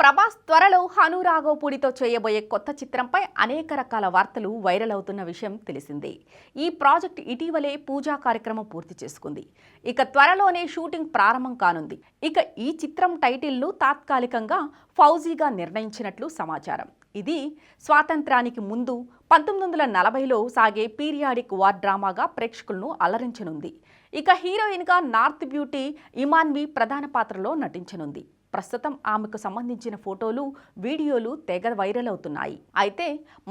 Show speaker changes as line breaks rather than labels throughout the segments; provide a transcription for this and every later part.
ప్రభాస్ త్వరలో హను రాఘవపూడితో చేయబోయే కొత్త చిత్రంపై అనేక రకాల వార్తలు వైరల్ అవుతున్న విషయం తెలిసిందే. ఈ ప్రాజెక్ట్ ఇటీవలే పూజా కార్యక్రమం పూర్తి చేసుకుంది. ఇక త్వరలోనే షూటింగ్ ప్రారంభం కానుంది. ఇక ఈ చిత్రం టైటిల్ను తాత్కాలికంగా ఫౌజీగా నిర్ణయించినట్లు సమాచారం. ఇది స్వాతంత్రానికి ముందు పంతొమ్మిది వందల నలభైలో సాగే పీరియాడిక్ వార్ డ్రామాగా ప్రేక్షకులను అలరించనుంది. ఇక హీరోయిన్గా నార్త్ బ్యూటీ ఇమాన్వి ప్రధాన పాత్రలో నటించనుంది. ప్రస్తుతం ఆమెకు సంబంధించిన ఫోటోలు వీడియోలు తెగ వైరల్ అవుతున్నాయి. అయితే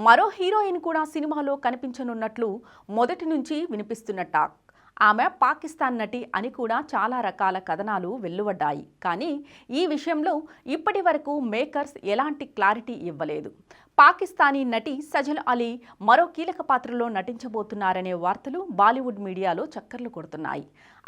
మరో హీరోయిన్ కూడా సినిమాలో కనిపించనున్నట్లు మొదటి నుంచి వినిపిస్తున్న టాక్. ఆమె పాకిస్తాన్ నటి అని కూడా చాలా రకాల కథనాలు వెల్లువడ్డాయి. కానీ ఈ విషయంలో ఇప్పటి వరకు మేకర్స్ ఎలాంటి క్లారిటీ ఇవ్వలేదు. పాకిస్తానీ నటి సజల్ అలీ మరో కీలక పాత్రలో నటించబోతున్నారనే వార్తలు బాలీవుడ్ మీడియాలో చక్కర్లు కొడుతున్నాయి.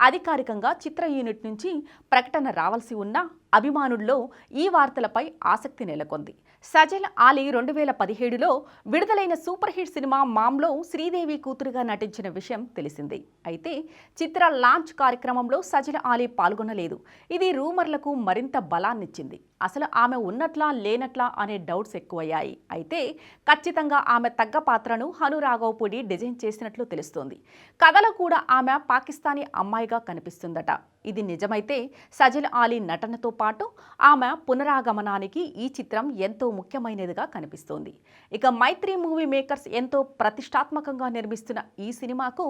అధికారికంగా చిత్ర యూనిట్ నుంచి ప్రకటన రావాల్సి ఉన్నా అభిమానుల్లో ఈ వార్తలపై ఆసక్తి నెలకొంది. సజల్ ఆలీ రెండు వేల పదిహేడులో విడుదలైన సూపర్ హిట్ సినిమా మామ్లో శ్రీదేవి కూతురుగా నటించిన విషయం తెలిసిందే. అయితే చిత్ర లాంచ్ కార్యక్రమంలో సజల్ ఆలీ పాల్గొనలేదు. ఇది రూమర్లకు మరింత బలాన్నిచ్చింది. అసలు ఆమె ఉన్నట్లా లేనట్లా అనే డౌట్స్ ఎక్కువయ్యాయి. అయితే ఖచ్చితంగా ఆమె తగ్గ పాత్రను హను రాఘవపూడి డిజైన్ చేసినట్లు తెలుస్తోంది. కథలో కూడా ఆమె పాకిస్తానీ అమ్మాయిగా కనిపిస్తుందట. ఇది నిజమైతే సజల్ ఆలీ నటనతో పాటు ఆమె పునరాగమనానికి ఈ చిత్రం ఎంతో ముఖ్యమైనదిగా కనిపిస్తోంది. ఇక మైత్రి మూవీ మేకర్స్ ఎంతో ప్రతిష్టాత్మకంగా నిర్మిస్తున్న ఈ సినిమాకు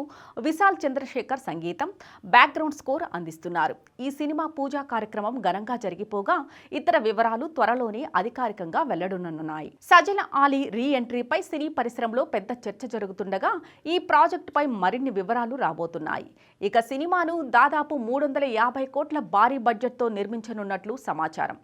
విశాల్ చంద్రశేఖర్ సంగీతం బ్యాక్గ్రౌండ్ స్కోర్ అందిస్తున్నారు. ఈ సినిమా పూజా కార్యక్రమం ఘనంగా జరిగిపోగా ఇతర వివరాలు త్వరలోనే అధికారికంగా వెల్లడనున్నాయి. సజల ఆలీ రీ ఎంట్రీపై సినీ పరిశ్రమలో పెద్ద చర్చ జరుగుతుండగా ఈ ప్రాజెక్టుపై మరిన్ని వివరాలు రాబోతున్నాయి. ఇక సినిమాను దాదాపు మూడు వందల యాభై కోట్ల భారీ బడ్జెట్తో నిర్మించనున్నట్లు సమాచారం.